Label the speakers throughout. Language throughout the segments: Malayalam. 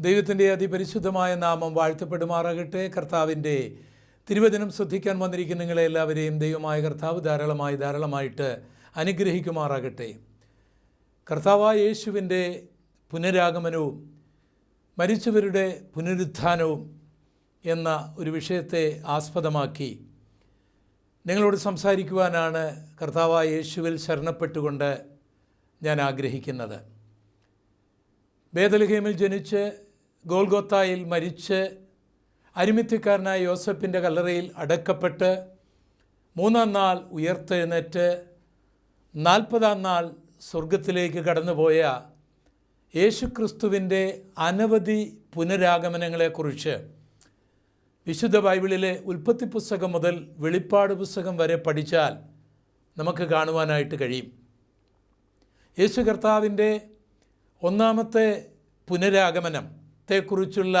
Speaker 1: ദൈവത്തിന്റെ അതിപരിശുദ്ധമായ നാമം വാഴ്ത്തപ്പെടുമാറാകട്ടെ. കർത്താവിന്റെ തിരുവചനം ശ്രദ്ധിക്കാൻ വന്നിരിക്കുന്ന നിങ്ങളെ എല്ലാവരെയും ദൈവമായ കർത്താവ് ധാരാളമായി ധാരാളമായിട്ട് അനുഗ്രഹിക്കുമാറാകട്ടെ. കർത്താവായ യേശുവിന്റെ പുനരാഗമനവും മരിച്ചവരുടെ പുനരുത്ഥാനവും എന്ന ഒരു വിഷയത്തെ ആസ്പദമാക്കി നിങ്ങളോട് സംസാരിക്കുവാനാണ് കർത്താവായ യേശുവിൽ ശരണപ്പെട്ടുകൊണ്ട് ഞാൻ ആഗ്രഹിക്കുന്നത്. ബേദലഹേമിൽ ജനിച്ച് ഗോൽഗോത്തായിൽ മരിച്ച് അരിമിത്യക്കാരനായ യോസഫിന്റെ കല്ലറയിൽ അടക്കപ്പെട്ട് മൂന്നാം നാൾ ഉയർത്തെഴുന്നേറ്റ് നാൽപ്പതാം നാൾ സ്വർഗത്തിലേക്ക് കടന്നുപോയ യേശുക്രിസ്തുവിന്റെ അനവധി പുനരാഗമനങ്ങളെക്കുറിച്ച് വിശുദ്ധ ബൈബിളിലെ ഉൽപ്പത്തി പുസ്തകം മുതൽ വെളിപ്പാട് പുസ്തകം വരെ പഠിച്ചാൽ നമുക്ക് കാണുവാനായിട്ട് കഴിയും. യേശു കർത്താവിന്റെ ഒന്നാമത്തെ പുനരാഗമനത്തെക്കുറിച്ചുള്ള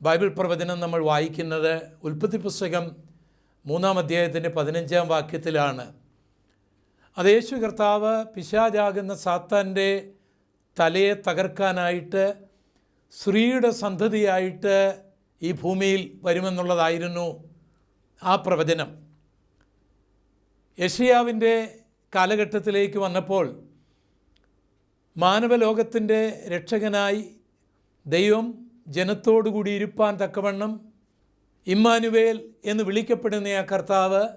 Speaker 1: ബൈബിൾ പ്രവചനം നമ്മൾ വായിക്കുന്നത് ഉൽപ്പത്തി പുസ്തകം മൂന്നാം അധ്യായത്തിന്റെ പതിനഞ്ചാം വാക്യത്തിലാണ്. അത് യേശു കർത്താവ് പിശാജാകുന്ന സാത്താന്റെ തലയെ തകർക്കാനായിട്ട് സ്ത്രീയുടെ സന്തതിയായിട്ട് ഈ ഭൂമിയിൽ വരുമെന്നുള്ളതായിരുന്നു ആ പ്രവചനം. യഷിയാവിന്റെ കാലഘട്ടത്തിലേക്ക് വന്നപ്പോൾ മാനവലോകത്തിന്റെ രക്ഷകനായി ദൈവം ജനത്തോടുകൂടി ഇരുപ്പാൻ തക്കവണ്ണം ഇമ്മാനുവേൽ എന്ന് വിളിക്കപ്പെടുന്ന ആ കർത്താവ്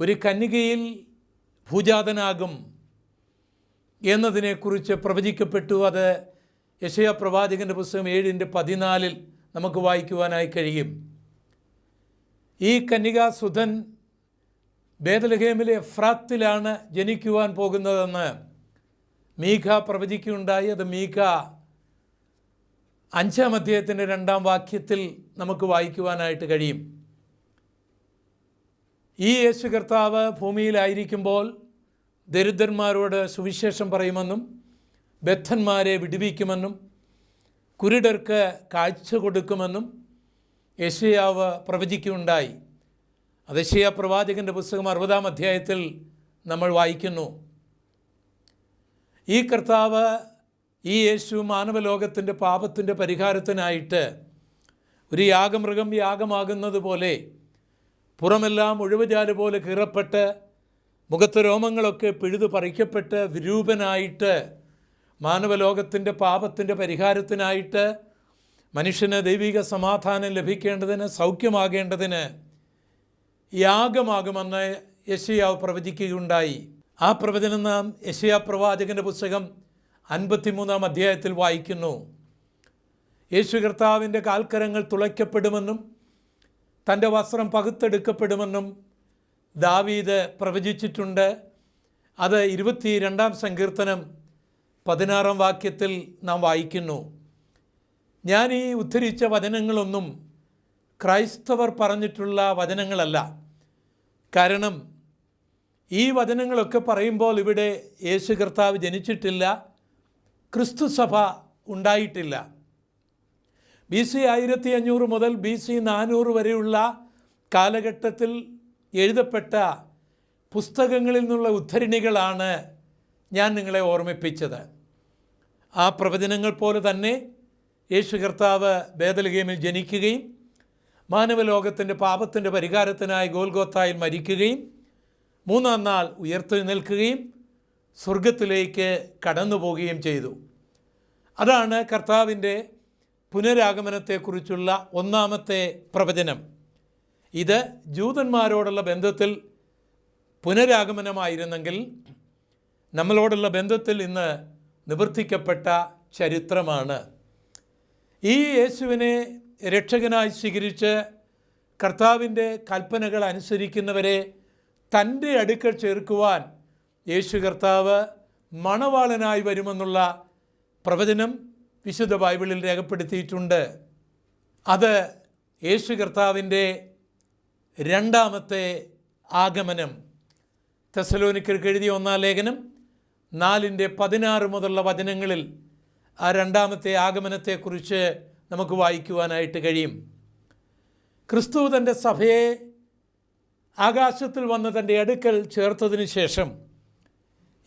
Speaker 1: ഒരു കന്യകയിൽ ഭൂജാതനാകും എന്നതിനെക്കുറിച്ച് പ്രവചിക്കപ്പെട്ടു. അത് യശയ പ്രവാചകന്റെ പുസ്തകം ഏഴിന്റെ പതിനാലിൽ നമുക്ക് വായിക്കുവാനായി കഴിയും. ഈ കന്യകാസുധൻ ബേദലഹേമിലെ എഫ്രാത്തിലാണ് ജനിക്കുവാൻ പോകുന്നതെന്ന് മീഖ പ്രവചിക്കുകയുണ്ടായി. അത് മീഖ അഞ്ചാം അധ്യായത്തിന്റെ രണ്ടാം വാക്യത്തിൽ നമുക്ക് വായിക്കുവാനായിട്ട് കഴിയും. ഈ യേശു കർത്താവ് ഭൂമിയിലായിരിക്കുമ്പോൾ ദരിദ്രന്മാരോട് സുവിശേഷം പറയുമെന്നും ബദ്ധന്മാരെ വിടുവിക്കുമെന്നും കുരുടർക്ക് കാഴ്ച കൊടുക്കുമെന്നും യശയാവ് പ്രവചിക്കുണ്ടായി അത് യശയ പ്രവാചകന്റെ പുസ്തകം അറുപതാം അധ്യായത്തിൽ നമ്മൾ വായിക്കുന്നു. ഈ കർത്താവ് ഈ യേശു മാനവലോകത്തിന്റെ പാപത്തിന്റെ പരിഹാരത്തിനായിട്ട് ഒരു യാഗമൃഗം യാഗമാകുന്നത് പോലെ പുറമെല്ലാം ഒഴിവുചാൽ പോലെ കീറപ്പെട്ട് മുഖത്ത് രോമങ്ങളൊക്കെ പിഴുതു പറിക്കപ്പെട്ട് വിരൂപനായിട്ട് മാനവലോകത്തിന്റെ പാപത്തിന്റെ പരിഹാരത്തിനായിട്ട് മനുഷ്യന് ദൈവിക സമാധാനം ലഭിക്കേണ്ടതിന് സൗഖ്യമാകേണ്ടതിന് യാഗമാകുമെന്ന് യശയാവ് പ്രവചിക്കുകയുണ്ടായി. ആ പ്രവചനം നാം യശയാ പ്രവാചകന്റെ പുസ്തകം അൻപത്തിമൂന്നാം അധ്യായത്തിൽ വായിക്കുന്നു. യേശു കർത്താവിന്റെ കാൽക്കരങ്ങൾ തുളയ്ക്കപ്പെടുമെന്നും തന്റെ വസ്ത്രം പകുത്തെടുക്കപ്പെടുമെന്നും ദാവീദ് പ്രവചിച്ചിട്ടുണ്ട്. അത് ഇരുപത്തി രണ്ടാം സങ്കീർത്തനം പതിനാറാം വാക്യത്തിൽ നാം വായിക്കുന്നു. ഞാൻ ഈ ഉദ്ധരിച്ച വചനങ്ങളൊന്നും ക്രൈസ്തവർ പറഞ്ഞിട്ടുള്ള വചനങ്ങളല്ല. കാരണം ഈ വചനങ്ങളൊക്കെ പറയുമ്പോൾ ഇവിടെ യേശു കർത്താവ് ജനിച്ചിട്ടില്ല. ക്രിസ്തു സഭ ഉണ്ടായിട്ടില്ല. ബി സി ആയിരത്തി അഞ്ഞൂറ് മുതൽ ബി സി നാനൂറ് വരെയുള്ള കാലഘട്ടത്തിൽ എഴുതപ്പെട്ട പുസ്തകങ്ങളിൽ നിന്നുള്ള ഉദ്ധരണികളാണ് ഞാൻ നിങ്ങളെ ഓർമ്മിപ്പിച്ചത്. ആ പ്രവചനങ്ങൾ പോലെ തന്നെ യേശു കർത്താവ് ബേദലഗേമിൽ ജനിക്കുകയും മാനവലോകത്തിന്റെ പാപത്തിന്റെ പരിഹാരത്തിനായി ഗോൽഗോത്തായിൽ മരിക്കുകയും മൂന്നാം നാൾ ഉയർത്തെഴുന്നേൽക്കുകയും സ്വർഗത്തിലേക്ക് കടന്നു പോവുകയും ചെയ്തു. അതാണ് കർത്താവിന്റെ പുനരാഗമനത്തെക്കുറിച്ചുള്ള ഒന്നാമത്തെ പ്രവചനം. ഇത് ജൂതന്മാരോടുള്ള ബന്ധത്തിൽ പുനരാഗമനമായിരുന്നെങ്കിൽ നമ്മളോടുള്ള ബന്ധത്തിൽ ഇന്ന് നിവർത്തിക്കപ്പെട്ട ചരിത്രമാണ്. ഈ യേശുവിനെ രക്ഷകനായി സ്വീകരിച്ച് കർത്താവിന്റെ കൽപ്പനകൾ അനുസരിക്കുന്നവരെ തന്റെ അടുക്കൽ ചേർക്കുവാൻ യേശു കർത്താവ് മണവാളനായി വരുമെന്നുള്ള പ്രവചനം വിശുദ്ധ ബൈബിളിൽ രേഖപ്പെടുത്തിയിട്ടുണ്ട്. അത് യേശു കർത്താവിന്റെ രണ്ടാമത്തെ ആഗമനം. തെസലോനിക്കർക്ക് എഴുതിയ ഒന്നാം ലേഖനം നാലിന്റെ പതിനാറ് മുതലുള്ള വചനങ്ങളിൽ ആ രണ്ടാമത്തെ ആഗമനത്തെക്കുറിച്ച് നമുക്ക് വായിക്കുവാനായിട്ട് കഴിയും. ക്രിസ്തു തന്റെ സഭയെ ആകാശത്തിൽ വന്ന് തന്റെ അടുക്കൽ ചേർത്തതിന് ശേഷം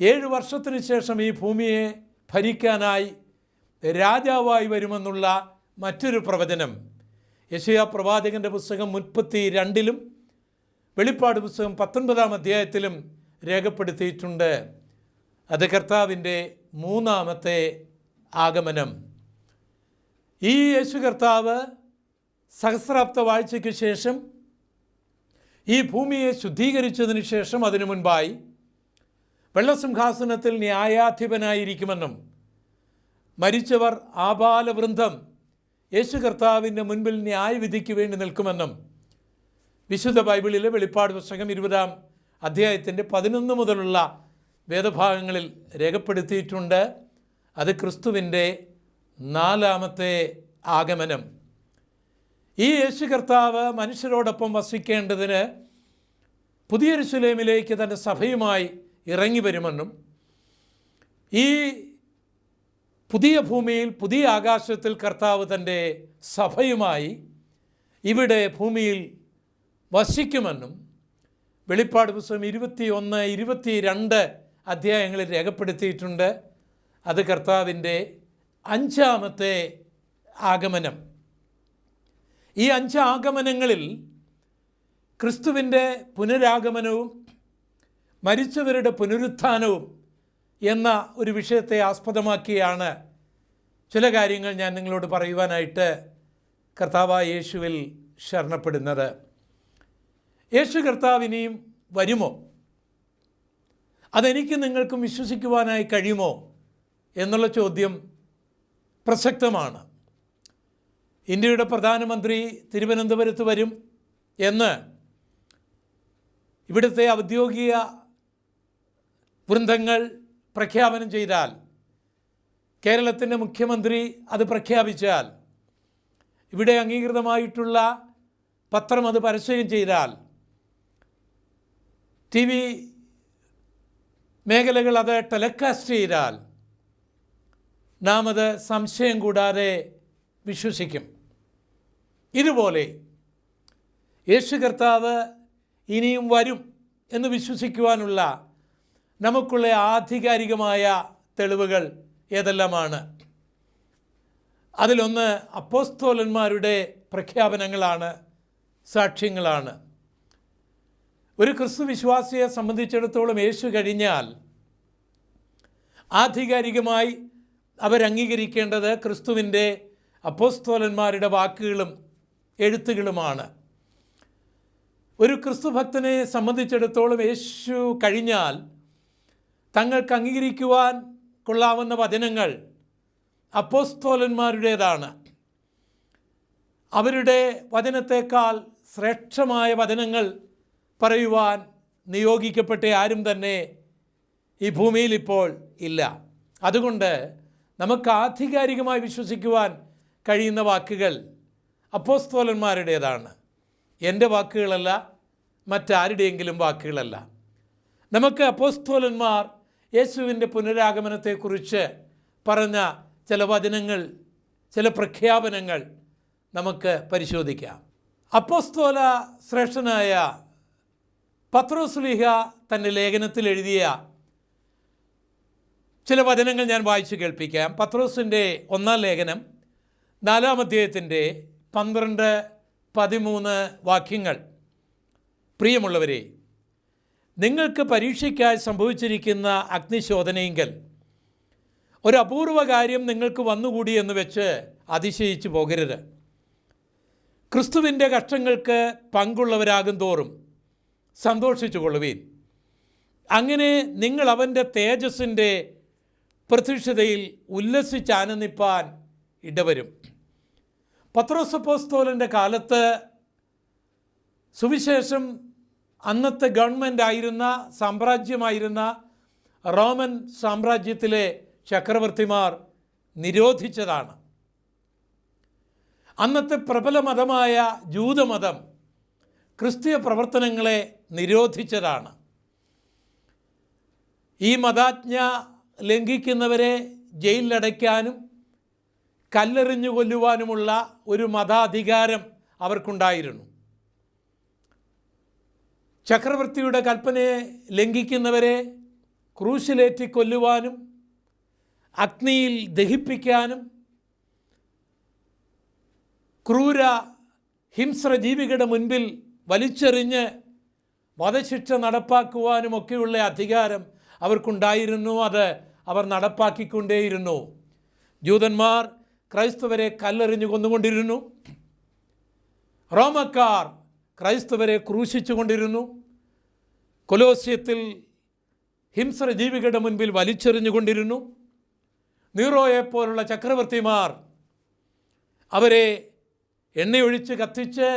Speaker 1: ഏഴ് വർഷത്തിന് ശേഷം ഈ ഭൂമിയെ ഭരിക്കാനായി രാജാവായി വരുമെന്നുള്ള മറ്റൊരു പ്രവചനം. യശയ പ്രവാചകന്റെ പുസ്തകം മുപ്പത്തി രണ്ടിലും വെളിപ്പാട് പുസ്തകം പത്തൊൻപതാം അധ്യായത്തിലും രേഖപ്പെടുത്തിയിട്ടുണ്ട്. അത് കർത്താവിന്റെ മൂന്നാമത്തെ ആഗമനം. ഈ യേശു കർത്താവ് സഹസ്രാബ്ദ വാഴ്ചയ്ക്ക് ശേഷം ഈ ഭൂമിയെ ശുദ്ധീകരിച്ചതിന് ശേഷം അതിനു മുൻപായി വെള്ളസിംഹാസനത്തിൽ ന്യായാധിപനായിരിക്കുമെന്നും മരിച്ചവർ ആപാലവൃന്ദം യേശു കർത്താവിന്റെ മുൻപിൽ ന്യായവിധിക്ക് വേണ്ടി നിൽക്കുമെന്നും വിശുദ്ധ ബൈബിളിലെ വെളിപ്പാട് പുസ്തകം ഇരുപതാം അധ്യായത്തിന്റെ പതിനൊന്ന് മുതലുള്ള വേദഭാഗങ്ങളിൽ രേഖപ്പെടുത്തിയിട്ടുണ്ട്. അത് ക്രിസ്തുവിന്റെ നാലാമത്തെ ആഗമനം. ഈ യേശു കർത്താവ് മനുഷ്യരോടൊപ്പം വസിക്കേണ്ടതിന് പുതിയ സുലേമിലേക്ക് തന്റെ സഭയുമായി ഇറങ്ങി വരുമെന്നും ഈ പുതിയ ഭൂമിയിൽ പുതിയ ആകാശത്തിൽ കർത്താവ് തന്റെ സഭയുമായി ഇവിടെ ഭൂമിയിൽ വസിക്കുമെന്നും വെളിപ്പാട് പുസ്തകം ഇരുപത്തി ഒന്ന് ഇരുപത്തി രണ്ട് അധ്യായങ്ങളിൽ രേഖപ്പെടുത്തിയിട്ടുണ്ട്. അത് കർത്താവിന്റെ അഞ്ചാമത്തെ ആഗമനം. ഈ അഞ്ച് ആഗമനങ്ങളിൽ ക്രിസ്തുവിന്റെ പുനരാഗമനവും മരിച്ചവരുടെ പുനരുത്ഥാനവും എന്ന ഒരു വിഷയത്തെ ആസ്പദമാക്കിയാണ് ചില കാര്യങ്ങൾ ഞാൻ നിങ്ങളോട് പറയുവാനായിട്ട് കർത്താവായ യേശുവിൽ ശരണപ്പെടുന്നത്. യേശു കർത്താവ് ഇനിയും വരുമോ? അതെനിക്ക് നിങ്ങൾക്കും വിശ്വസിക്കുവാനായി കഴിയുമോ എന്നുള്ള ചോദ്യം പ്രസക്തമാണ്. ഇന്ത്യയുടെ പ്രധാനമന്ത്രി തിരുവനന്തപുരത്ത് വരും എന്ന് ഇവിടുത്തെ ഔദ്യോഗിക വൃന്ദങ്ങൾ പ്രഖ്യാപനം ചെയ്താൽ കേരളത്തിന്റെ മുഖ്യമന്ത്രി അത് പ്രഖ്യാപിച്ചാൽ ഇവിടെ അംഗീകൃതമായിട്ടുള്ള പത്രം അത് പരസ്യം ചെയ്താൽ ടി വി മേഖലകൾ അത് ടെലികാസ്റ്റ് ചെയ്താൽ നാം അത് സംശയം കൂടാതെ വിശ്വസിക്കും. ഇതുപോലെ യേശു കർത്താവ് ഇനിയും വരും എന്ന് വിശ്വസിക്കുവാനുള്ള നമുക്കുള്ള ആധികാരികമായ തെളിവുകൾ ഏതെല്ലാമാണ്? അതിലൊന്ന് അപ്പോസ്തോലന്മാരുടെ പ്രഖ്യാപനങ്ങളാണ് സാക്ഷ്യങ്ങളാണ്. ഒരു ക്രിസ്തു വിശ്വാസിയെ സംബന്ധിച്ചിടത്തോളം യേശു കഴിഞ്ഞാൽ ആധികാരികമായി അവരംഗീകരിക്കേണ്ടത് ക്രിസ്തുവിന്റെ അപ്പോസ്തോലന്മാരുടെ വാക്കുകളും എഴുത്തുകളുമാണ്. ഒരു ക്രിസ്തു ഭക്തനെ സംബന്ധിച്ചിടത്തോളം യേശു കഴിഞ്ഞാൽ തങ്ങൾക്ക് അംഗീകരിക്കുവാൻ കൊള്ളാവുന്ന വചനങ്ങൾ അപ്പോസ്തോലന്മാരുടേതാണ്. അവരുടെ വചനത്തേക്കാൾ ശ്രേഷ്ഠമായ വചനങ്ങൾ പറയുവാൻ നിയോഗിക്കപ്പെട്ട ആരും തന്നെ ഈ ഭൂമിയിൽ ഇപ്പോൾ ഇല്ല. അതുകൊണ്ട് നമുക്ക് ആധികാരികമായി വിശ്വസിക്കുവാൻ കഴിയുന്ന വാക്കുകൾ അപ്പോസ്തോലന്മാരുടേതാണ്. എന്റെ വാക്കുകളല്ല മറ്റാരുടെയെങ്കിലും വാക്കുകളല്ല. നമുക്ക് അപ്പോസ്തോലന്മാർ യേശുവിന്റെ പുനരാഗമനത്തെക്കുറിച്ച് പറഞ്ഞ ചില വചനങ്ങൾ ചില പ്രഖ്യാപനങ്ങൾ നമുക്ക് പരിശോധിക്കാം. അപ്പോസ്തോല ശ്രേഷ്ഠനായ പത്രോസ്ലിഹ തന്റെ ലേഖനത്തിൽ എഴുതിയ ചില വചനങ്ങൾ ഞാൻ വായിച്ചു കേൾപ്പിക്കാം. പത്രോസിന്റെ ഒന്നാം ലേഖനം നാലാം അധ്യായത്തിന്റെ പന്ത്രണ്ട് പതിമൂന്ന് വാക്യങ്ങൾ. പ്രിയമുള്ളവരെ നിങ്ങൾക്ക് പരീക്ഷയ്ക്കായി സംഭവിച്ചിരിക്കുന്ന അഗ്നിശോധനയെങ്കിൽ ഒരു അപൂർവ കാര്യം നിങ്ങൾക്ക് വന്നുകൂടി എന്ന് വെച്ച് അതിശയിച്ചു പോകരുത്. ക്രിസ്തുവിന്റെ കഷ്ടങ്ങൾക്ക് പങ്കുള്ളവരാകും തോറും സന്തോഷിച്ചു കൊള്ളുവീൻ. അങ്ങനെ നിങ്ങൾ അവന്റെ തേജസ്സിന്റെ പ്രത്യക്ഷതയിൽ ഉല്ലസിച്ചാനന്ദിപ്പാൻ ഇടവരും. പത്രോസപ്പോസ്തോലന്റെ കാലത്ത് സുവിശേഷം അന്നത്തെ ഗവൺമെന്റ് ആയിരുന്ന സാമ്രാജ്യമായിരുന്ന റോമൻ സാമ്രാജ്യത്തിലെ ചക്രവർത്തിമാർ നിരോധിച്ചതാണ്. അന്നത്തെ പ്രബല മതമായ ജൂതമതം ക്രിസ്തീയ പ്രവർത്തനങ്ങളെ നിരോധിച്ചതാണ്. ഈ മതാജ്ഞ ലംഘിക്കുന്നവരെ ജയിലിലടയ്ക്കാനും കല്ലെറിഞ്ഞു കൊല്ലുവാനുമുള്ള ഒരു മതാധികാരം അവർക്കുണ്ടായിരുന്നു. ചക്രവർത്തിയുടെ കൽപ്പനയെ ലംഘിക്കുന്നവരെ ക്രൂശിലേറ്റി കൊല്ലുവാനും അഗ്നിയിൽ ദഹിപ്പിക്കാനും ക്രൂര ഹിംസ്ര ജീവികളുടെ മുൻപിൽ വലിച്ചെറിഞ്ഞ് വധശിക്ഷ നടപ്പാക്കുവാനുമൊക്കെയുള്ള അധികാരം അവർക്കുണ്ടായിരുന്നു. അത് അവർ നടപ്പാക്കിക്കൊണ്ടേയിരുന്നു. ജൂതന്മാർ ക്രൈസ്തവരെ കല്ലെറിഞ്ഞു കൊന്നുകൊണ്ടിരുന്നു. റോമക്കാർ ക്രൈസ്തവരെ ക്രൂശിച്ചുകൊണ്ടിരുന്നു. കൊലോസ്യത്തിൽ ഹിംസ്ര ജീവികളുടെ മുൻപിൽ വലിച്ചെറിഞ്ഞുകൊണ്ടിരുന്നു. നീറോയെപ്പോലുള്ള ചക്രവർത്തിമാർ അവരെ എണ്ണയൊഴിച്ച് കത്തിച്ച്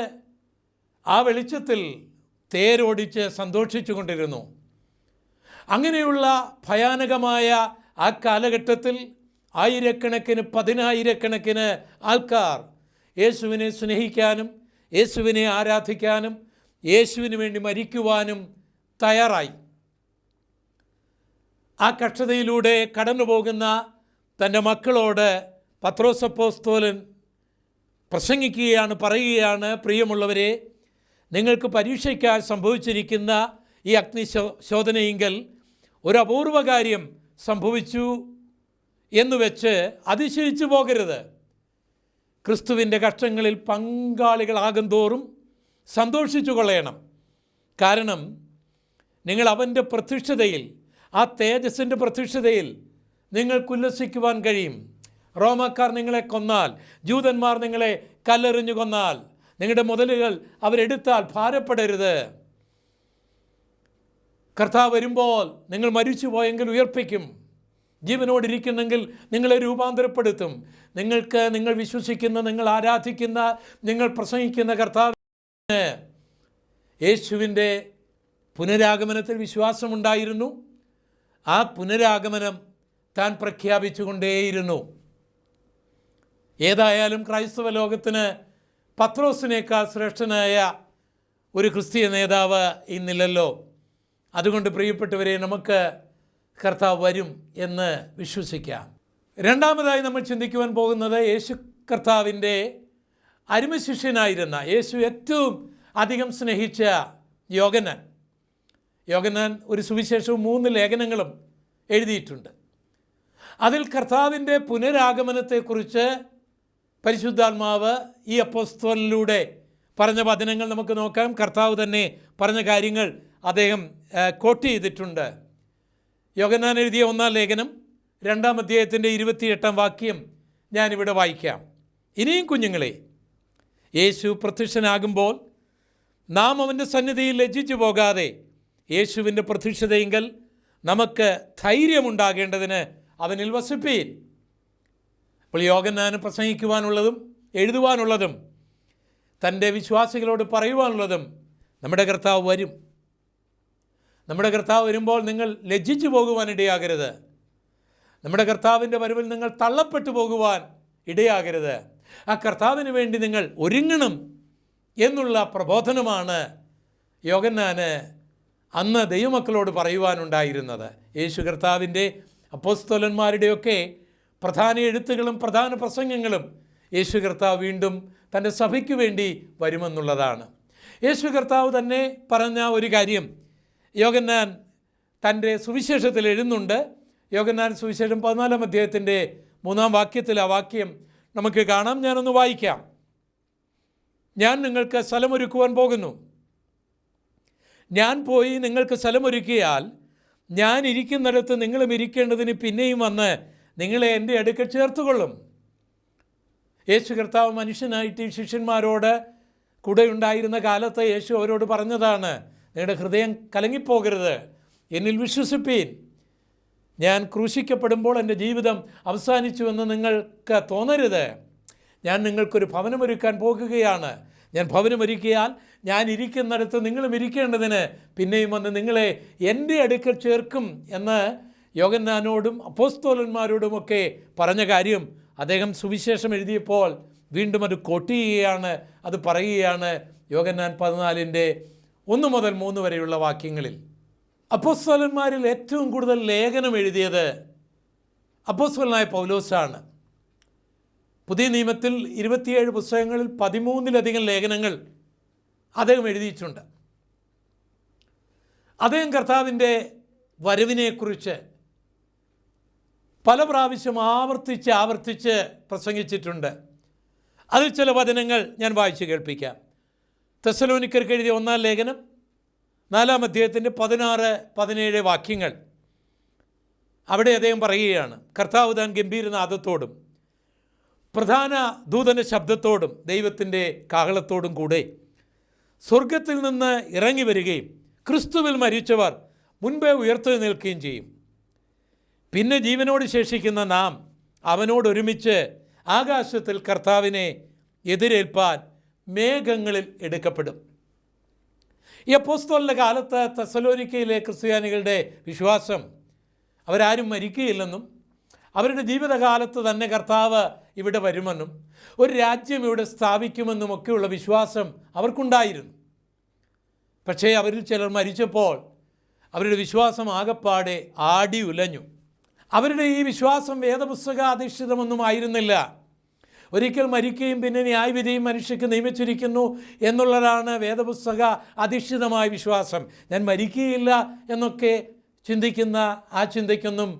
Speaker 1: ആ വെളിച്ചത്തിൽ തേരോടിച്ച് സന്തോഷിച്ചു കൊണ്ടിരുന്നു അങ്ങനെയുള്ള ഭയാനകമായ ആ കാലഘട്ടത്തിൽ ആയിരക്കണക്കിന് പതിനായിരക്കണക്കിന് ആൾക്കാർ യേശുവിനെ സ്നേഹിക്കാനും യേശുവിനെ ആരാധിക്കാനും യേശുവിന് വേണ്ടി മരിക്കുവാനും തയ്യാറായി. ആ കക്ഷതയിലൂടെ കടന്നു പോകുന്ന തന്റെ മക്കളോട് പത്രോസപ്പോസ്തോലൻ പ്രസംഗിക്കുകയാണ് പറയുകയാണ് പ്രിയമുള്ളവരെ നിങ്ങൾക്ക് പരീക്ഷയ്ക്കാൻ സംഭവിച്ചിരിക്കുന്ന ഈ അഗ്നി ശോധനയെങ്കിൽ ഒരു അപൂർവ കാര്യം സംഭവിച്ചു എന്നുവെച്ച് അതിശയിച്ചു പോകരുത്. ക്രിസ്തുവിന്റെ കഷ്ടങ്ങളിൽ പങ്കാളികളാകും തോറും സന്തോഷിച്ചു കൊള്ളയണം കാരണം നിങ്ങൾ അവന്റെ പ്രത്യക്ഷതയിൽ ആ തേജസ്സിന്റെ പ്രത്യക്ഷതയിൽ നിങ്ങൾക്ക് ഉല്ലസിക്കുവാൻ കഴിയും. റോമക്കാർ നിങ്ങളെ കൊന്നാൽ ജൂതന്മാർ നിങ്ങളെ കല്ലെറിഞ്ഞു കൊന്നാൽ നിങ്ങളുടെ മുതലുകൾ അവരെടുത്താൽ ഭാരപ്പെടരുത്. കർത്താവ് വരുമ്പോൾ നിങ്ങൾ മരിച്ചു പോയെങ്കിൽ ഉയർപ്പിക്കും. ജീവനോടിരിക്കുന്നെങ്കിൽ നിങ്ങളെ രൂപാന്തരപ്പെടുത്തും. നിങ്ങൾക്ക് നിങ്ങൾ വിശ്വസിക്കുന്ന നിങ്ങൾ ആരാധിക്കുന്ന നിങ്ങൾ പ്രസംഗിക്കുന്ന കർത്താവിന് യേശുവിന്റെ പുനരാഗമനത്തിൽ വിശ്വാസമുണ്ടായിരുന്നു. ആ പുനരാഗമനം താൻ പ്രഖ്യാപിച്ചുകൊണ്ടേയിരുന്നു. ഏതായാലും ക്രൈസ്തവ ലോകത്തിന് പത്രോസിനേക്കാൾ ശ്രേഷ്ഠനായ ഒരു ക്രിസ്തീയ നേതാവ് ഇന്നില്ലല്ലോ. അതുകൊണ്ട് പ്രിയപ്പെട്ടവരെ നമുക്ക് കർത്താവ് വരും എന്ന് വിശ്വസിക്കാം. രണ്ടാമതായി നമ്മൾ ചിന്തിക്കുവാൻ പോകുന്നത് യേശു കർത്താവിന്റെ അരുമശിഷ്യനായിരുന്ന യേശു ഏറ്റവും അധികം സ്നേഹിച്ച യോഗനൻ യോഗനാൻ ഒരു സുവിശേഷവും മൂന്ന് ലേഖനങ്ങളും എഴുതിയിട്ടുണ്ട്. അതിൽ കർത്താവിന്റെ പുനരാഗമനത്തെക്കുറിച്ച് പരിശുദ്ധാത്മാവ് ഈ അപ്പോസ്തോലിലൂടെ പറഞ്ഞ വചനങ്ങൾ നമുക്ക് നോക്കാം. കർത്താവ് തന്നെ പറഞ്ഞ കാര്യങ്ങൾ അദ്ദേഹം കോട്ട് ചെയ്തിട്ടുണ്ട്. യോഗനാൻ എഴുതിയ ഒന്നാം ലേഖനം രണ്ടാം അധ്യായത്തിന്റെ ഇരുപത്തിയെട്ടാം വാക്യം ഞാനിവിടെ വായിക്കാം. ഇനിയും കുഞ്ഞുങ്ങളെ യേശു പ്രത്യക്ഷനാകുമ്പോൾ നാം അവന്റെ സന്നിധിയിൽ ലജ്ജിച്ചു പോകാതെ യേശുവിന്റെ പ്രത്യക്ഷതയെങ്കിൽ നമുക്ക് ധൈര്യമുണ്ടാകേണ്ടതിന് അവനിൽ വസിപ്പീൻ. അപ്പോൾ യോഗനാന് പ്രസംഗിക്കുവാനുള്ളതും എഴുതുവാനുള്ളതും തന്റെ വിശ്വാസികളോട് പറയുവാനുള്ളതും നമ്മുടെ കർത്താവ് വരും. നമ്മുടെ കർത്താവ് വരുമ്പോൾ നിങ്ങൾ ലജ്ജിച്ചു പോകുവാൻ ഇടയാകരുത്. നമ്മുടെ കർത്താവിന്റെ വരവിൽ നിങ്ങൾ തള്ളപ്പെട്ടു പോകുവാൻ ഇടയാകരുത്. ആ കർത്താവിന് വേണ്ടി നിങ്ങൾ ഒരുങ്ങണം എന്നുള്ള പ്രബോധനമാണ് യോഗന്നാന് അന്ന് ദൈവമക്കളോട് പറയുവാനുണ്ടായിരുന്നത്. യേശു കർത്താവിന്റെ അപ്പോസ്തോലന്മാരുടെയൊക്കെ പ്രധാന എഴുത്തുകളും പ്രധാന പ്രസംഗങ്ങളും യേശു കർത്താവ് വീണ്ടും തന്റെ സഭയ്ക്ക് വേണ്ടി വരുമെന്നുള്ളതാണ്. യേശു കർത്താവ് തന്നെ പറഞ്ഞ ഒരു കാര്യം യോഗന്നാൻ തന്റെ സുവിശേഷത്തിൽ എഴുതുന്നുണ്ട്. യോഗന്നാൻ സുവിശേഷം പതിനാലാം അധ്യായത്തിന്റെ മൂന്നാം വാക്യത്തിൽ ആ വാക്യം നമുക്ക് കാണാം. ഞാനൊന്ന് വായിക്കാം. ഞാൻ നിങ്ങൾക്ക് സ്ഥലമൊരുക്കുവാൻ പോകുന്നു. ഞാൻ പോയി നിങ്ങൾക്ക് സ്ഥലമൊരുക്കിയാൽ ഞാൻ ഇരിക്കുന്നിടത്ത് നിങ്ങളും ഇരിക്കേണ്ടതിന് പിന്നെയും വന്ന് നിങ്ങളെ എന്റെ അടുക്കൽ ചേർത്തുകൊള്ളും. യേശു കർത്താവ് മനുഷ്യനായിട്ട് ശിഷ്യന്മാരോട് കൂടെ ഉണ്ടായിരുന്ന കാലത്ത് യേശു അവരോട് പറഞ്ഞതാണ് നിങ്ങളുടെ ഹൃദയം കലങ്ങിപ്പോകരുത്. എന്നിൽ വിശ്വസിപ്പീൻ. ഞാൻ ക്രൂശിക്കപ്പെടുമ്പോൾ എന്റെ ജീവിതം അവസാനിച്ചുവെന്ന് നിങ്ങൾക്ക് തോന്നരുത്. ഞാൻ നിങ്ങൾക്കൊരു ഭവനമൊരുക്കാൻ പോകുകയാണ്. ഞാൻ ഭവനമൊരുക്കിയാൽ ഞാൻ ഇരിക്കുന്നിടത്ത് നിങ്ങളും ഇരിക്കേണ്ടതിന് പിന്നെയും വന്ന് നിങ്ങളെ എന്റെ അടുക്കൽ ചേർക്കും എന്ന് യോഗന്നാനോടും അപ്പോസ്തോലന്മാരോടുമൊക്കെ പറഞ്ഞ കാര്യം അദ്ദേഹം സുവിശേഷം എഴുതിയപ്പോൾ വീണ്ടും അത് കൊട്ടിയുകയാണ് അത് പറയുകയാണ് യോഗന്നാൻ പതിനാലിന്റെ ഒന്ന് മുതൽ മൂന്ന് വരെയുള്ള വാക്യങ്ങളിൽ അപ്പോസ്വലന്മാരിൽ ഏറ്റവും കൂടുതൽ ലേഖനം എഴുതിയത് അപ്പോസ്വലനായ പൗലോസാണ്. പുതിയ നിയമത്തിൽ ഇരുപത്തിയേഴ് പുസ്തകങ്ങളിൽ പതിമൂന്നിലധികം ലേഖനങ്ങൾ അദ്ദേഹം എഴുതിയിട്ടുണ്ട്. അദ്ദേഹം കർത്താവിന്റെ വരവിനെക്കുറിച്ച് പല പ്രാവശ്യം ആവർത്തിച്ച് ആവർത്തിച്ച് പ്രസംഗിച്ചിട്ടുണ്ട്. അതിൽ ചില വചനങ്ങൾ ഞാൻ വായിച്ചു കേൾപ്പിക്കാം. തെസലോനിക്കർക്ക് എഴുതിയ ഒന്നാം ലേഖനം നാലാം അധ്യായത്തിന്റെ പതിനാറ് പതിനേഴ് വാക്യങ്ങൾ. അവിടെ അദ്ദേഹം പറയുകയാണ് കർത്താവ് താൻ ഗംഭീരനാഥത്തോടും പ്രധാന ദൂതന ശബ്ദത്തോടും ദൈവത്തിന്റെ കാഹളത്തോടും കൂടെ സ്വർഗത്തിൽ നിന്ന് ഇറങ്ങി വരികയും ക്രിസ്തുവിൽ മരിച്ചവർ മുൻപേ ഉയർത്തു നിൽക്കുകയും ചെയ്യും. പിന്നെ ജീവനോട് ശേഷിക്കുന്ന നാം അവനോടൊരുമിച്ച് ആകാശത്തിൽ കർത്താവിനെ എതിരേൽപ്പാൻ മേഘങ്ങളിൽ എടുക്കപ്പെടും. ഈ അപ്പോസ്തോലിന്റെ കാലത്ത് തെസലോരിക്കയിലെ ക്രിസ്ത്യാനികളുടെ വിശ്വാസം അവരാരും മരിക്കുകയില്ലെന്നും അവരുടെ ജീവിതകാലത്ത് തന്നെ കർത്താവ് ഇവിടെ വരുമെന്നും ഒരു രാജ്യം ഇവിടെ സ്ഥാപിക്കുമെന്നും ഒക്കെയുള്ള വിശ്വാസം അവർക്കുണ്ടായിരുന്നു. പക്ഷേ അവരിൽ ചിലർ മരിച്ചപ്പോൾ അവരുടെ വിശ്വാസം ആകപ്പാടെ ആടി ഉലഞ്ഞു അവരുടെ ഈ വിശ്വാസം വേദപുസ്തക അധിഷ്ഠിതമൊന്നും ആയിരുന്നില്ല. ഒരിക്കൽ മരിക്കുകയും പിന്നെ ന്യായവിധിയും മനുഷ്യക്ക് നിയമിച്ചിരിക്കുന്നു എന്നുള്ളതാണ് വേദപുസ്തക അധിഷ്ഠിതമായ വിശ്വാസം. ഞാൻ മരിക്കുകയില്ല എന്നൊക്കെ ചിന്തിക്കുന്ന ആ ചിന്തയ്ക്കൊന്നും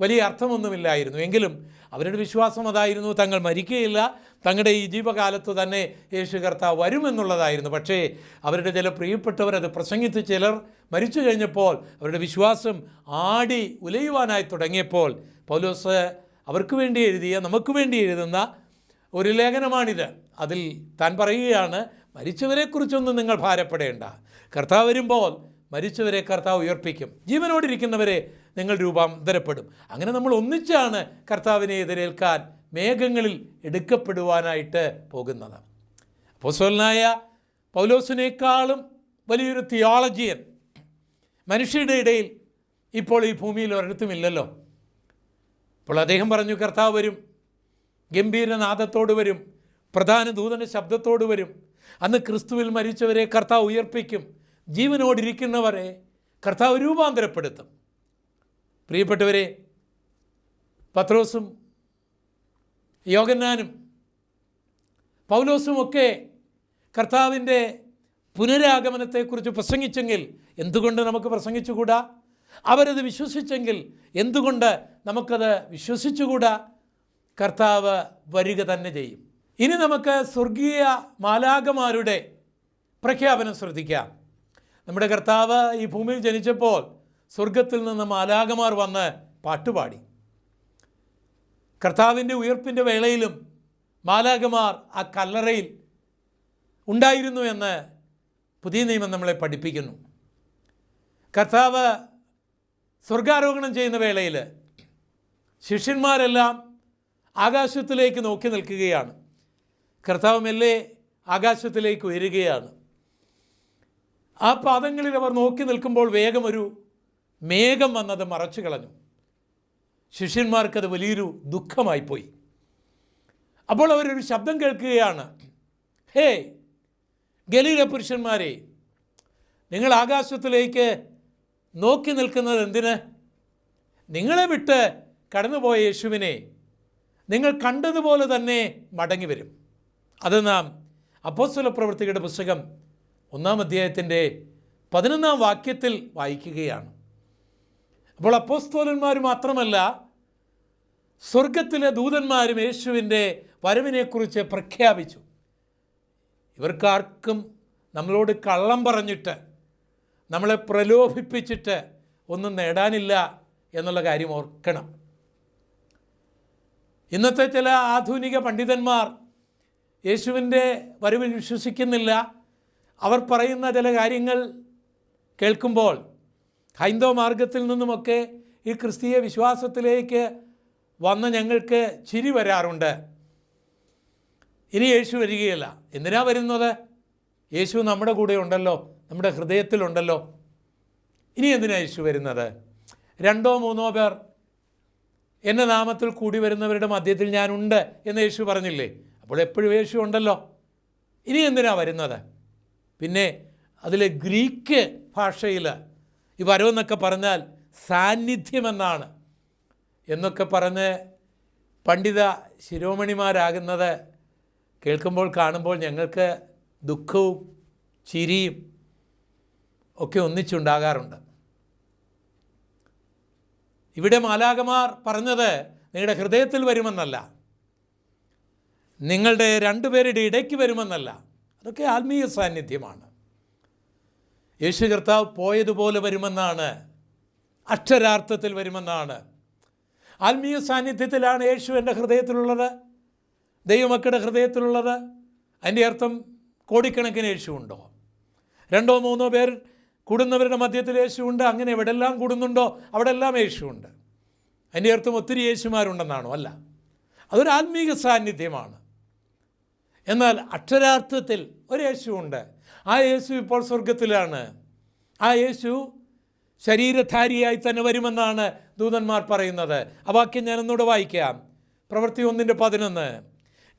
Speaker 1: വലിയ അർത്ഥമൊന്നുമില്ലായിരുന്നു. എങ്കിലും അവരുടെ വിശ്വാസം അതായിരുന്നു തങ്ങൾ മരിക്കുകയില്ല തങ്ങളുടെ ഈ ജീവകാലത്ത് തന്നെ യേശു കർത്താവ് വരുമെന്നുള്ളതായിരുന്നു. പക്ഷേ അവരുടെ ചില പ്രിയപ്പെട്ടവരത് പ്രസംഗിച്ച് ചിലർ മരിച്ചു കഴിഞ്ഞപ്പോൾ അവരുടെ വിശ്വാസം ആടി ഉലയുവാനായി തുടങ്ങിയപ്പോൾ പൗലോസ് അവർക്ക് വേണ്ടി എഴുതിയ നമുക്ക് വേണ്ടി എഴുതുന്ന ഒരു ലേഖനമാണിത്. അതിൽ താൻ പറയുകയാണ് മരിച്ചവരെക്കുറിച്ചൊന്നും നിങ്ങൾ ഭാരപ്പെടേണ്ട. കർത്താവ് വരുമ്പോൾ മരിച്ചവരെ കർത്താവ് ഉയർപ്പിക്കും. ജീവനോടിരിക്കുന്നവരെ നിങ്ങൾ രൂപാന്തരപ്പെടും. അങ്ങനെ നമ്മൾ ഒന്നിച്ചാണ് കർത്താവിനെ എതിരേൽക്കാൻ മേഘങ്ങളിൽ എടുക്കപ്പെടുവാനായിട്ട് പോകുന്നത്. അപ്പോസ്വലനായ പൗലോസിനേക്കാളും വലിയൊരു തിയോളജിയൻ മനുഷ്യരുടെ ഇടയിൽ ഇപ്പോൾ ഈ ഭൂമിയിൽ ഒരിടത്തുമില്ലല്ലോ. അപ്പോൾ അദ്ദേഹം പറഞ്ഞു കർത്താവ് വരും. ഗംഭീരനാദത്തോട് വരും. പ്രധാന ദൂതന ശബ്ദത്തോട് വരും. അന്ന് ക്രിസ്തുവിൽ മരിച്ചവരെ കർത്താവ് ഉയർപ്പിക്കും. ജീവനോടിരിക്കുന്നവരെ കർത്താവ് രൂപാന്തരപ്പെടുത്തും. പ്രിയപ്പെട്ടവരെ പത്രോസും യോഗന്നാനും പൗലോസും ഒക്കെ കർത്താവിന്റെ പുനരാഗമനത്തെക്കുറിച്ച് പ്രസംഗിച്ചെങ്കിൽ എന്തുകൊണ്ട് നമുക്ക് പ്രസംഗിച്ചുകൂടാ? അവരത് വിശ്വസിച്ചെങ്കിൽ എന്തുകൊണ്ട് നമുക്കത് വിശ്വസിച്ചുകൂടാ? കർത്താവ് വരിക തന്നെ ചെയ്യും. ഇനി നമുക്ക് സ്വർഗീയ മാലാകമാരുടെ പ്രഖ്യാപനം ശ്രദ്ധിക്കാം. നമ്മുടെ കർത്താവ് ഈ ഭൂമിയിൽ ജനിച്ചപ്പോൾ സ്വർഗത്തിൽ നിന്ന് മാലാകമാർ വന്ന് പാട്ടുപാടി കർത്താവിന്റെ ഉയർപ്പിന്റെ വേളയിലും മാലാകമാർ ആ കല്ലറയിൽ ഉണ്ടായിരുന്നു എന്ന് പുതിയ നിയമം നമ്മളെ പഠിപ്പിക്കുന്നു. കർത്താവ് സ്വർഗാരോഹണം ചെയ്യുന്ന വേളയിൽ ശിഷ്യന്മാരെല്ലാം ആകാശത്തിലേക്ക് നോക്കി നിൽക്കുകയാണ്. കർത്താവ് മെല്ലെ ആകാശത്തിലേക്ക് ഉയരുകയാണ്. ആ പാദങ്ങളിൽ അവർ നോക്കി നിൽക്കുമ്പോൾ വേഗം ഒരു മേഘം വന്നത് മറച്ചു കളഞ്ഞു. ശിഷ്യന്മാർക്കത് വലിയൊരു ദുഃഖമായിപ്പോയി അപ്പോൾ അവരൊരു ശബ്ദം കേൾക്കുകയാണ്. ഹേ ഗലീല പുരുഷന്മാരെ നിങ്ങൾ ആകാശത്തിലേക്ക് നോക്കി നിൽക്കുന്നത് എന്തിന്? നിങ്ങളെ വിട്ട് കടന്നുപോയ യേശുവിനെ നിങ്ങൾ കണ്ടതുപോലെ തന്നെ മടങ്ങി വരും. അത് നാം അപ്പോസ്വല പ്രവൃത്തികളുടെ പുസ്തകം ഒന്നാം അധ്യായത്തിന്റെ പതിനൊന്നാം വാക്യത്തിൽ വായിക്കുകയാണ്. അപ്പോൾ അപ്പോസ്തോലന്മാർ മാത്രമല്ല സ്വർഗത്തിലെ ദൂതന്മാരും യേശുവിന്റെ വരവിനെക്കുറിച്ച് പ്രഖ്യാപിച്ചു. ഇവർക്കാർക്കും നമ്മളോട് കള്ളം പറഞ്ഞിട്ട് നമ്മളെ പ്രലോഭിപ്പിച്ചിട്ട് ഒന്നും നേടാനില്ല എന്നുള്ള കാര്യം ഓർക്കണം. ഇന്നത്തെ ചില ആധുനിക പണ്ഡിതന്മാർ യേശുവിന്റെ വരവിൽ വിശ്വസിക്കുന്നില്ല. അവർ പറയുന്ന ചില കാര്യങ്ങൾ കേൾക്കുമ്പോൾ ഹൈന്ദവ മാർഗത്തിൽ നിന്നുമൊക്കെ ഈ ക്രിസ്തീയ വിശ്വാസത്തിലേക്ക് വന്ന ഞങ്ങൾക്ക് ചിരി വരാറുണ്ട്. ഇനി യേശു വരികയില്ല. എന്തിനാ വരുന്നത്? യേശു നമ്മുടെ കൂടെ ഉണ്ടല്ലോ നമ്മുടെ ഹൃദയത്തിലുണ്ടല്ലോ. ഇനി എന്തിനാ യേശു വരുന്നത്? രണ്ടോ മൂന്നോ പേർ എന്റെ നാമത്തിൽ കൂടി വരുന്നവരുടെ മധ്യത്തിൽ ഞാനുണ്ട് എന്ന് യേശു പറഞ്ഞില്ലേ? അപ്പോൾ എപ്പോഴും യേശു ഉണ്ടല്ലോ. ഇനി എന്തിനാണ് വരുന്നത്? പിന്നെ അതിൽ ഗ്രീക്ക് ഭാഷയിൽ ഈ വരവെന്നൊക്കെ പറഞ്ഞാൽ സാന്നിധ്യമെന്നാണ്. എന്നൊക്കെ പറഞ്ഞ് പണ്ഡിത ശിരോമണിമാരാകുന്നത് കേൾക്കുമ്പോൾ കാണുമ്പോൾ ഞങ്ങൾക്ക് ദുഃഖവും ചിരിയും ഒക്കെ ഒന്നിച്ചുണ്ടാകാറുണ്ട്. ഇവിടെ മാലാകമാർ പറഞ്ഞത് നിങ്ങളുടെ ഹൃദയത്തിൽ വരുമെന്നല്ല. നിങ്ങളുടെ രണ്ടുപേരുടെ ഇടയ്ക്ക് വരുമെന്നല്ല. അതൊക്കെ ആത്മീയ സാന്നിധ്യമാണ്. യേശു കർത്താവ് പോയതുപോലെ വരുമെന്നാണ്. അക്ഷരാർത്ഥത്തിൽ വരുമെന്നാണ്. ആത്മീയ സാന്നിധ്യത്തിലാണ് യേശു എന്റെ ഹൃദയത്തിലുള്ളത്. ദൈവമക്കളുടെ ഹൃദയത്തിലുള്ളത്. അതിന്റെ അർത്ഥം കോടിക്കണക്കിന് യേശു ഉണ്ടോ? രണ്ടോ മൂന്നോ പേർ കൂടുന്നവരുടെ മധ്യത്തിൽ യേശു ഉണ്ട് അങ്ങനെ എവിടെല്ലാം കൂടുന്നുണ്ടോ അവിടെ എല്ലാം യേശു ഉണ്ട് അതിന്റെ അർത്ഥം ഒത്തിരി യേശുമാരുണ്ടെന്നാണോ? അല്ല. അതൊരു ആത്മീക സാന്നിധ്യമാണ്. എന്നാൽ അക്ഷരാർത്ഥത്തിൽ ഒരു യേശു ഉണ്ട് ആ യേശു ഇപ്പോൾ സ്വർഗത്തിലാണ് ആ യേശു ശരീരധാരിയായി തന്നെ വരുമെന്നാണ് ദൂതന്മാർ പറയുന്നത്. ആ വാക്യം ഞാൻ ഒന്നുകൂടെ വായിക്കാം. പ്രവൃത്തി ഒന്നിന്റെ പതിനൊന്ന്.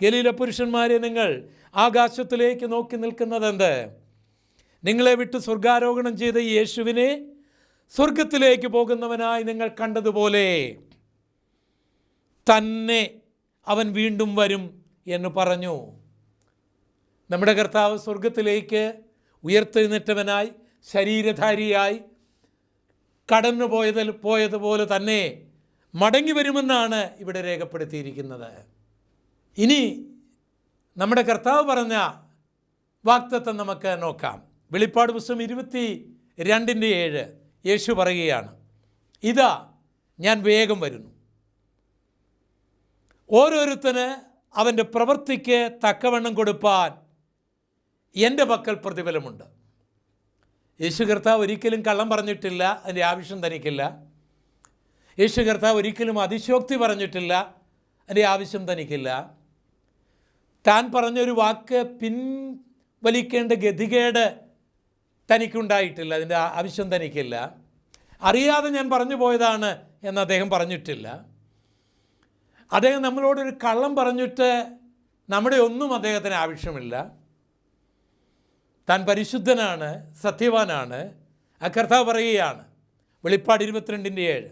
Speaker 1: ഗലീല പുരുഷന്മാരെ നിങ്ങൾ ആകാശത്തിലേക്ക് നോക്കി നിൽക്കുന്നതെന്ത്? നിങ്ങളെ വിട്ട് സ്വർഗാരോഹണം ചെയ്ത യേശുവിനെ സ്വർഗത്തിലേക്ക് പോകുന്നവനായി നിങ്ങൾ കണ്ടതുപോലെ തന്നെ അവൻ വീണ്ടും വരും എന്ന് പറഞ്ഞു. നമ്മുടെ കർത്താവ് സ്വർഗത്തിലേക്ക് ഉയർത്തെഴുന്നേറ്റവനായി ശരീരധാരിയായി കടന്നു പോയതിൽ പോയതുപോലെ തന്നെ മടങ്ങി വരുമെന്നാണ് ഇവിടെ രേഖപ്പെടുത്തിയിരിക്കുന്നത്. ഇനി നമ്മുടെ കർത്താവ് പറഞ്ഞ വാക്തത്വം നമുക്ക് നോക്കാം. വെളിപ്പാട് പുസ്തകം ഇരുപത്തി രണ്ടിന്റെ ഏഴ് യേശു പറയുകയാണ് ഇതാ ഞാൻ വേഗം വരുന്നു. ഓരോരുത്തന് അവന്റെ പ്രവൃത്തിക്ക് തക്കവണ്ണം കൊടുപ്പാൻ എന്റെ പക്കൽ പ്രതിഫലമുണ്ട്. യേശു കർത്താവ് ഒരിക്കലും കള്ളം പറഞ്ഞിട്ടില്ല അതിന്റെ ആവശ്യം തനിക്കില്ല. യേശു കർത്താവ് ഒരിക്കലും അതിശോക്തി പറഞ്ഞിട്ടില്ല അതിന്റെ ആവശ്യം തനിക്കില്ല. താൻ പറഞ്ഞൊരു വാക്ക് പിൻവലിക്കേണ്ട ഗതികേട് തനിക്കുണ്ടായിട്ടില്ല അതിന്റെ ആവശ്യം തനിക്കില്ല. അറിയാതെ ഞാൻ പറഞ്ഞു പോയതാണ് എന്ന് അദ്ദേഹം പറഞ്ഞിട്ടില്ല. അദ്ദേഹം നമ്മളോടൊരു കള്ളം പറഞ്ഞിട്ട് നമ്മുടെ ഒന്നും അദ്ദേഹത്തിന് ആവശ്യമില്ല. താൻ പരിശുദ്ധനാണ് സത്യവാനാണ് ആ പറയുകയാണ് വെളിപ്പാട് ഇരുപത്തിരണ്ടിന്റെ ഏഴ്.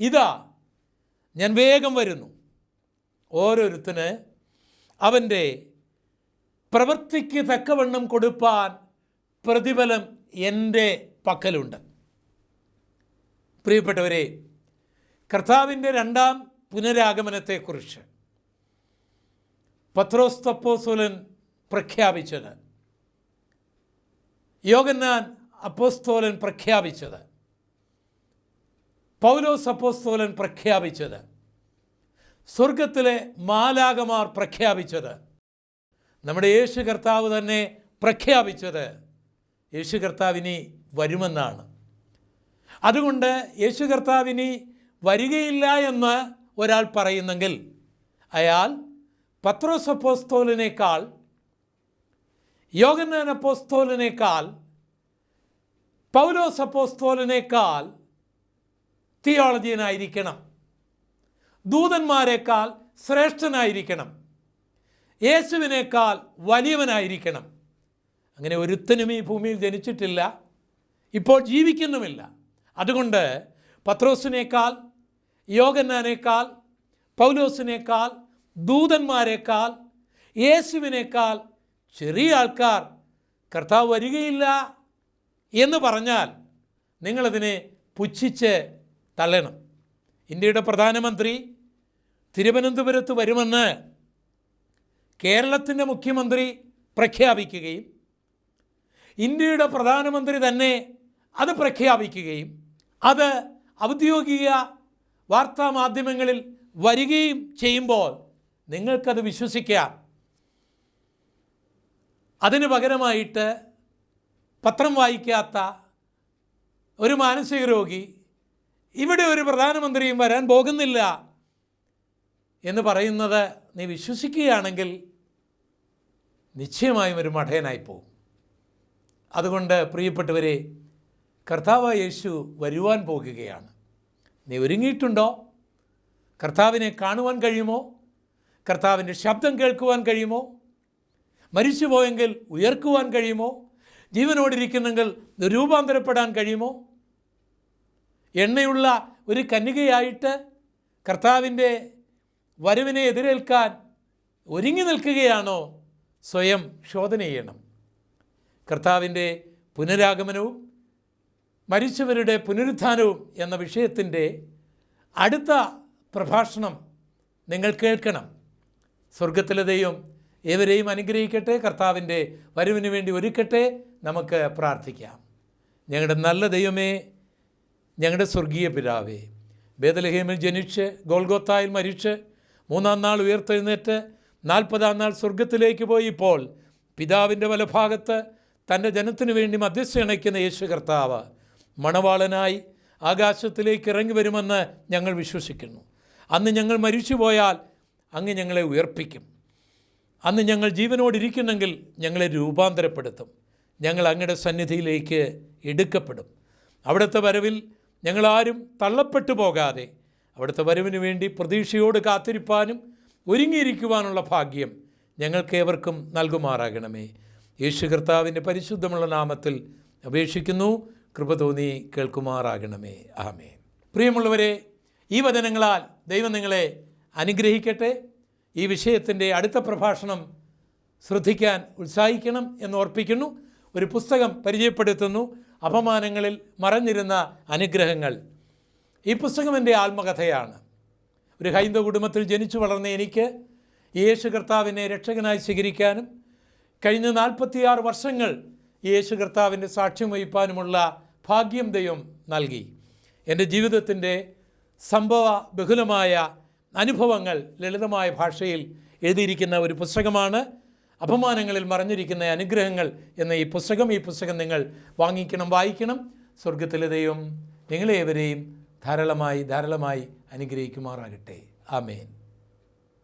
Speaker 1: ഇതാ ഞാൻ വേഗം വരുന്നു. ഓരോരുത്തന് അവന്റെ പ്രവൃത്തിക്ക് തക്കവണ്ണം കൊടുപ്പാൻ പ്രതിഫലം എന്റെ പക്കലുണ്ട്. പ്രിയപ്പെട്ടവരെ കർത്താവിന്റെ രണ്ടാം പുനരാഗമനത്തെക്കുറിച്ച് പത്രോസ് തപ്പോസുലൻ പ്രഖ്യാപിച്ചത് യോഗന്നാൻ അപ്പോസ്തോലൻ പ്രഖ്യാപിച്ചത് പൗലോസ് അപ്പോസ്തോലൻ പ്രഖ്യാപിച്ചത് സ്വർഗത്തിലെ മാലാകമാർ പ്രഖ്യാപിച്ചത് നമ്മുടെ യേശു കർത്താവ് തന്നെ പ്രഖ്യാപിച്ചത് യേശു കർത്താവിനി വരുമെന്നാണ്. അതുകൊണ്ട് യേശു കർത്താവിനി വരികയില്ല എന്ന് ഒരാൾ പറയുന്നെങ്കിൽ അയാൾ പത്രോസ് അപ്പോസ്തോലിനേക്കാൾ പൗലോസപ്പോസ്തോലിനേക്കാൾ പൗലോസ് തിയോളജിയനായിരിക്കണം. ദൂതന്മാരെക്കാൾ ശ്രേഷ്ഠനായിരിക്കണം. യേശുവിനേക്കാൾ വലിയവനായിരിക്കണം. അങ്ങനെ ഒരുത്തനും ഈ ഭൂമിയിൽ ജനിച്ചിട്ടില്ല ഇപ്പോൾ ജീവിക്കുന്നുമില്ല. അതുകൊണ്ട് പത്രോസിനേക്കാൾ യോഗന്നാനേക്കാൾ പൗലോസിനേക്കാൾ ദൂതന്മാരെക്കാൾ യേശുവിനേക്കാൾ ചെറിയ ആൾക്കാർ കർത്താവ് വരികയില്ല എന്ന് പറഞ്ഞാൽ നിങ്ങളതിനെ പുച്ഛിച്ച് തള്ളണം. ഇന്ത്യയുടെ പ്രധാനമന്ത്രി തിരുവനന്തപുരത്ത് വരുമെന്ന് കേരളത്തിന്റെ മുഖ്യമന്ത്രി പ്രഖ്യാപിക്കുകയും ഇന്ത്യയുടെ പ്രധാനമന്ത്രി തന്നെ അത് പ്രഖ്യാപിക്കുകയും അത് ഔദ്യോഗിക വാർത്താ മാധ്യമങ്ങളിൽ വരികയും ചെയ്യുമ്പോൾ നിങ്ങൾക്കത് വിശ്വസിക്കാം. അതിന് പകരമായിട്ട് പത്രം വായിക്കാത്ത ഒരു മാനസിക രോഗി ഇവിടെ ഒരു പ്രധാനമന്ത്രിയും വരാൻ പോകുന്നില്ല എന്ന് പറയുന്നത് നീ വിശ്വസിക്കുകയാണെങ്കിൽ നിശ്ചയമായും ഒരു മഠയനായി പോകും. അതുകൊണ്ട് പ്രിയപ്പെട്ടവരെ കർത്താവ് യേശു വരുവാൻ പോകുകയാണ്. നീ ഒരുങ്ങിയിട്ടുണ്ടോ? കർത്താവിനെ കാണുവാൻ കഴിയുമോ? കർത്താവിന്റെ ശബ്ദം കേൾക്കുവാൻ കഴിയുമോ? മരിച്ചുപോയെങ്കിൽ ഉയർക്കുവാൻ കഴിയുമോ? ജീവനോടിരിക്കുന്നെങ്കിൽ രൂപാന്തരപ്പെടാൻ കഴിയുമോ? എണ്ണയുള്ള ഒരു കന്യകയായിട്ട് കർത്താവിന്റെ വരവിനെ എതിരേൽക്കാൻ ഒരുങ്ങി നിൽക്കുകയാണോ? സ്വയം ശോധന ചെയ്യണം. കർത്താവിന്റെ പുനരാഗമനവും മരിച്ചവരുടെ പുനരുത്ഥാനവും എന്ന വിഷയത്തിന്റെ അടുത്ത പ്രഭാഷണം നിങ്ങൾ കേൾക്കണം. സ്വർഗത്തിലെ ദൈവം ഏവരെയും അനുഗ്രഹിക്കട്ടെ കർത്താവിന്റെ വരവിന് വേണ്ടി ഒരുക്കട്ടെ നമുക്ക് പ്രാർത്ഥിക്കാം. ഞങ്ങളുടെ നല്ല ദൈവമേ ഞങ്ങളുടെ സ്വർഗീയ പിതാവേ ബേദലഹേമിൽ ജനിച്ച് ഗോൾഗോത്തായിൽ മരിച്ച് മൂന്നാം നാൾ ഉയർത്തെഴുന്നേറ്റ് നാൽപ്പതാം നാൾ സ്വർഗത്തിലേക്ക് പോയി ഇപ്പോൾ പിതാവിന്റെ വലഭാഗത്ത് തന്റെ ജനത്തിനു വേണ്ടി മധ്യസ്ഥ അണയ്ക്കുന്ന യേശു കർത്താവ് മണവാളനായി ആകാശത്തിലേക്ക് ഇറങ്ങി വരുമെന്ന് ഞങ്ങൾ വിശ്വസിക്കുന്നു. അന്ന് ഞങ്ങൾ മരിച്ചു പോയാൽ അങ്ങ് ഞങ്ങളെ ഉയർപ്പിക്കും. അന്ന് ഞങ്ങൾ ജീവനോടിരിക്കുന്നെങ്കിൽ ഞങ്ങളെ രൂപാന്തരപ്പെടുത്തും. ഞങ്ങൾ അങ്ങയുടെ സന്നിധിയിലേക്ക് എടുക്കപ്പെടും. അവിടുത്തെ വരവിൽ ഞങ്ങളാരും തള്ളപ്പെട്ടു പോകാതെ അവിടുത്തെ വരവിന് വേണ്ടി പ്രതീക്ഷയോട് കാത്തിരിപ്പാനും ഒരുങ്ങിയിരിക്കുവാനുള്ള ഭാഗ്യം ഞങ്ങൾക്കേവർക്കും നൽകുമാറാകണമേ. യേശു കർത്താവിന്റെ പരിശുദ്ധമുള്ള നാമത്തിൽ അപേക്ഷിക്കുന്നു. കൃപ തോന്നി കേൾക്കുമാറാകണമേ. ആമേ പ്രിയമുള്ളവരെ ഈ വചനങ്ങളാൽ ദൈവം നിങ്ങളെ അനുഗ്രഹിക്കട്ടെ. ഈ വിഷയത്തിന്റെ അടുത്ത പ്രഭാഷണം ശ്രദ്ധിക്കാൻ ഉത്സാഹിക്കണം എന്ന് ഓർപ്പിക്കുന്നു. ഒരു പുസ്തകം പരിചയപ്പെടുത്തുന്നു. അപമാനങ്ങളിൽ മറഞ്ഞിരുന്ന അനുഗ്രഹങ്ങൾ. ഈ പുസ്തകം എന്റെ ആത്മകഥയാണ്. ഒരു ഹൈന്ദവ കുടുംബത്തിൽ ജനിച്ചു വളർന്ന എനിക്ക് യേശു കർത്താവിനെ രക്ഷകനായി സ്വീകരിക്കാനും കഴിഞ്ഞ നാൽപ്പത്തിയാറ് വർഷങ്ങൾ യേശു കർത്താവിന്റെ സാക്ഷ്യം വഹിപ്പാനുമുള്ള ഭാഗ്യം ദൈവം നൽകി. എന്റെ ജീവിതത്തിന്റെ സംഭവ ബഹുലമായ അനുഭവങ്ങൾ ലളിതമായ ഭാഷയിൽ എഴുതിയിരിക്കുന്ന ഒരു പുസ്തകമാണ്. അപമാനങ്ങളിൽ മറഞ്ഞിരിക്കുന്ന അനുഗ്രഹങ്ങൾ എന്ന ഈ പുസ്തകം ഈ പുസ്തകം നിങ്ങൾ വാങ്ങിക്കണം വായിക്കണം. സ്വർഗത്തിലെ ദൈവം നിങ്ങളേവരെയും ധാരാളമായി ധാരാളമായി അനുഗ്രഹിക്കുമാറാകട്ടെ. ആമേൻ.